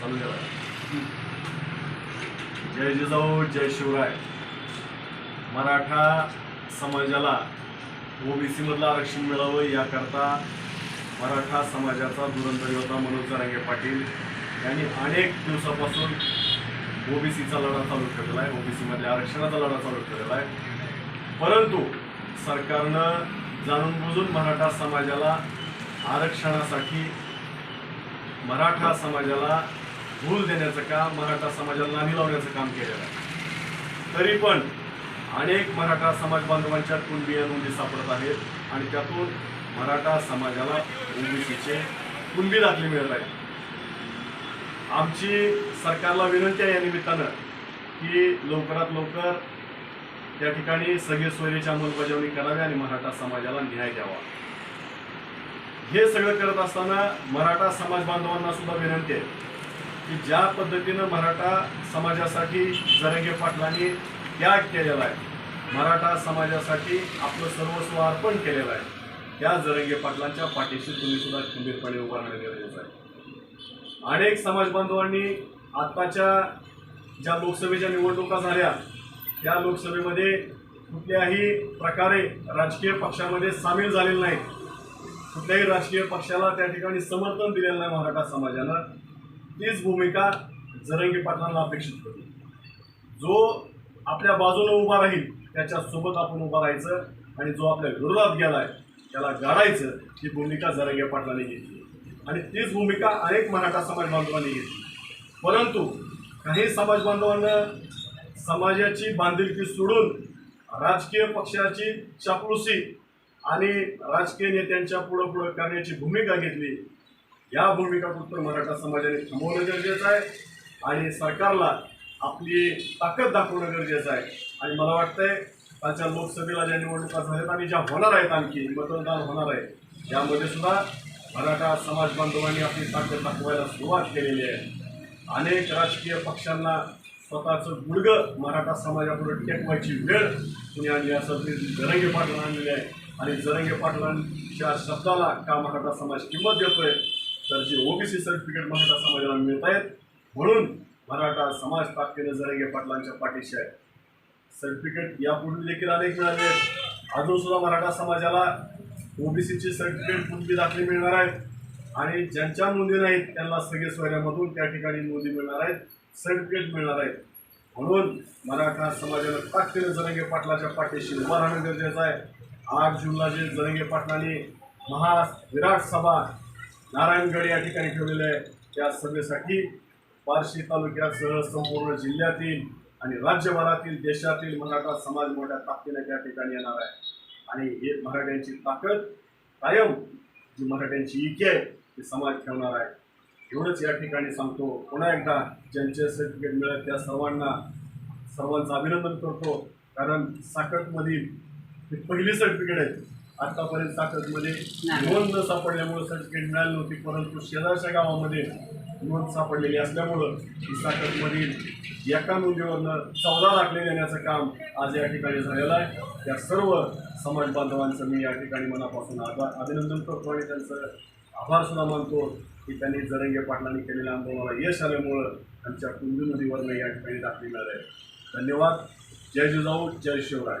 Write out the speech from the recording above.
चालू झाला जय जिजाऊ जय शिवराय. मराठा समाजाला ओबीसी मधलं आरक्षण मिळावं याकरता मराठा समाजाचा धुरंधर योद्धा मनोज जरांगे पाटील यांनी अनेक दिवसापासून ओबीसीचा लढा चालू ठेवलेला आहे. ओबीसी मधल्या आरक्षणाचा लढा चालू ठेवलेला आहे. परंतु सरकारनं जाणून बुजून मराठा समाजाला आरक्षणासाठी मराठा समाजाला भूल देण्याचं काम मराठा समाजाला नामी लावण्याचं काम केलेलं आहे. तरी पण अनेक मराठा समाज बांधवांच्या कुणबी नोंदी सापडत आहेत आणि त्यातून मराठा समाजाला ओबीसीचे कुणबी दाखले मिळत आहेत. आमची सरकारला विनंती आहे या निमित्तानं की लवकरात लवकर त्या ठिकाणी सगळे सोयरीची अंमलबजावणी करावी आणि मराठा समाजाला न्याय द्यावा. हे सगळं करत असताना मराठा समाज बांधवांना सुद्धा विनंती आहे. की ज्या पद्धतीनं मराठा समाजासाठी जरंगे पाटलांनी त्याग केलेला आहे मराठा समाजासाठी आपलं सर्वस्व अर्पण केलेलं आहे त्या जरंगे पाटलांच्या पाठीशी तुम्ही सुद्धा खंबीरपणे उभं राहणं गरजेचं आहे. अनेक समाज बांधवांनी आत्ताच्या ज्या लोकसभेच्या निवडणुका झाल्या त्या लोकसभेमध्ये कुठल्याही प्रकारे राजकीय पक्षामध्ये सामील झालेले नाहीत. कुठल्याही राजकीय पक्षाला त्या ठिकाणी समर्थन दिलेलं नाही मराठा समाजानं. तीच भूमिका जरंगी पाटलांना अपेक्षित होती. जो आपल्या बाजूने उभा राहील त्याच्यासोबत आपण उभा राहायचं आणि जो आपल्या विरोधात गेलाय त्याला गाडायचं ही भूमिका जरंगे पाटलांनी घेतली. आणि तीच भूमिका अनेक मराठा समाज बांधवांनी घेतली. परंतु काही समाज बांधवांना समाजाची बांधिलकी सोडून राजकीय पक्षाची चापलुसी आणि राजकीय नेत्यांच्या पुढं पुढं करण्याची भूमिका घेतली या भूमिका कुठं मराठा समाजाने थांबवणं गरजेचं आहे आणि सरकारला आपली ताकद दाखवणं गरजेचं आहे. आणि मला वाटतंय कालच्या लोकसभेला ज्या निवडणुका झाल्यात आणि ज्या होणार आहेत आणखी मतदान होणार आहे यामध्ये सुद्धा मराठा समाज बांधवांनी आपली ताकद दाखवायला सुरुवात केलेली आहे. अनेक राजकीय पक्षांना स्वतःचं गुडगं मराठा समाजापुढे टेकवायची वेळ कुणी आणली असं ते जरंगे पाटील आहे. आणि जरंगे पाटलांच्या शब्दाला का मराठा समाज किंमत देतोय तर जे ओबीसी सर्टिफिकेट मराठा समाजाला मिळत आहेत म्हणून मराठा समाज ताकदीने जरंगे पाटलांच्या पाठीशी आहे. सर्टिफिकेट यापूर्वी देखील अनेक मिळाले आहेत. अजून सुद्धा मराठा समाजाला ओबीसीचे सर्टिफिकेट पूर्वी दाखले मिळणार आहेत आणि ज्यांच्या नोंदी नाहीत त्यांना सगळे सोयऱ्यामधून त्या ठिकाणी नोंदी मिळणार आहेत सर्टिफिकेट मिळणार आहेत. म्हणून मराठा समाजाला ताकदीने जरंगे पाटलाच्या पाठीशी उभा राहणं गरजेचं आहे. आठ जूनला जे जरंगे पाटलांनी महा विराट सभा नारायणगड या ठिकाणी ठेवलेलं आहे. त्या सभेसाठी बार्शी तालुक्यासह संपूर्ण जिल्ह्यातील आणि राज्यभरातील देशातील मराठा समाज मोठ्या ताकदीने त्या ठिकाणी येणार आहे. आणि हे मराठ्यांची ताकद कायम जी मराठ्यांची इके आहे ती समाज ठेवणार आहे. एवढंच या ठिकाणी सांगतो. पुन्हा एकदा ज्यांचे सर्टिफिकेट मिळेल त्या सर्वांना सर्वांचं अभिनंदन करतो. कारण साकटमधील ही पहिली सर्टिफिकेट आहे. आतापर्यंत साकटमध्ये नोंद न सापडल्यामुळे सर्टिफिकेट मिळाली नव्हती परंतु शेजारच्या गावामध्ये नोंद सापडलेली असल्यामुळं ही साकटमधील एका नोंदीवरनं चौदा दाखले देण्याचं काम आज या ठिकाणी झालेलं आहे. त्या सर्व समाज बांधवांचं मी या ठिकाणी मनापासून आभार अभिनंदन करतो आणि त्यांचं आभार सुद्धा मानतो की त्यांनी जरंगे पाटलांनी केलेल्या आंदोलनाला यश आल्यामुळं आमच्या कुंजू नदीवरनं या ठिकाणी दाखले मिळाले. धन्यवाद. जय जिजाऊ जय शिवराय.